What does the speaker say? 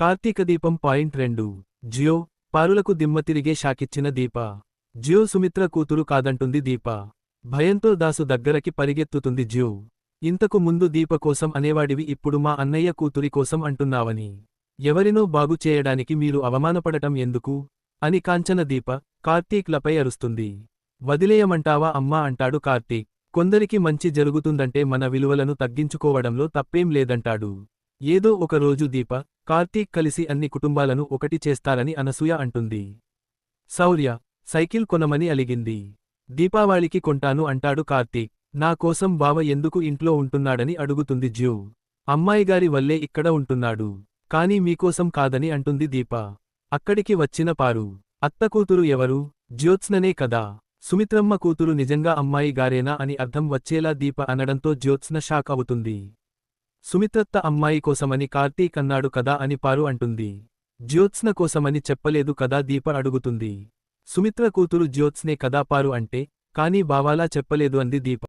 కార్తీక దీపం పాయింట్ రెండు. జియో పారులకు దిమ్మ తిరిగే షాకిచ్చిన దీప. జియో సుమిత్ర కూతురు కాదంటుంది దీప. భయంతో దాసు దగ్గరకి పరిగెత్తుతుంది జియో. ఇంతకు ముందు దీప కోసం అనేవాడివి ఇప్పుడు మా అన్నయ్య కూతురి కోసం అంటున్నావని. ఎవరినో బాగు చేయడానికి మీరు అవమానపడటం ఎందుకు? అని కాంచన దీప కార్తీక్లపై అరుస్తుంది. వదిలేయమంటావా అమ్మా అంటాడు కార్తీక్. కొందరికి మంచి జరుగుతుందంటే మన విలువలను తగ్గించుకోవడంలో తప్పేం లేదంటాడు. ఏదో ఒక రోజు దీప కార్తీక్ కలిసి అన్ని కుటుంబాలను ఒకటి చేస్తారని అనసూయ అంటుంది. శౌర్య సైకిల్ కొనమని అలిగింది. దీపావళికి కొంటాను అంటాడు కార్తీక్. నా కోసం బావ ఎందుకు ఇంట్లో ఉంటున్నాడని అడుగుతుంది జ్యూ. అమ్మాయిగారి వల్లే ఇక్కడ ఉంటున్నాడు. కాని మీకోసం కాదని అంటుంది దీప. అక్కడికి వచ్చిన పారు. అత్త కూతురు ఎవరు? జ్యోత్స్ననే కదా. సుమిత్రమ్మ కూతురు నిజంగా అమ్మాయి గారేనా? అని అర్థం వచ్చేలా దీప అనడంతో జ్యోత్స్న షాక్ అవుతుంది. సుమిత్రత్త అమ్మాయి కోసమని కార్తీక్ అన్నాడు కదా అని పారు అంటుంది. జ్యోత్స్న కోసమని చెప్పలేదు కదా దీప అడుగుతుంది. సుమిత్ర కూతురు జ్యోత్స్నే కదా పారు అంటే కానీ బావాలా చెప్పలేదు అంది దీప.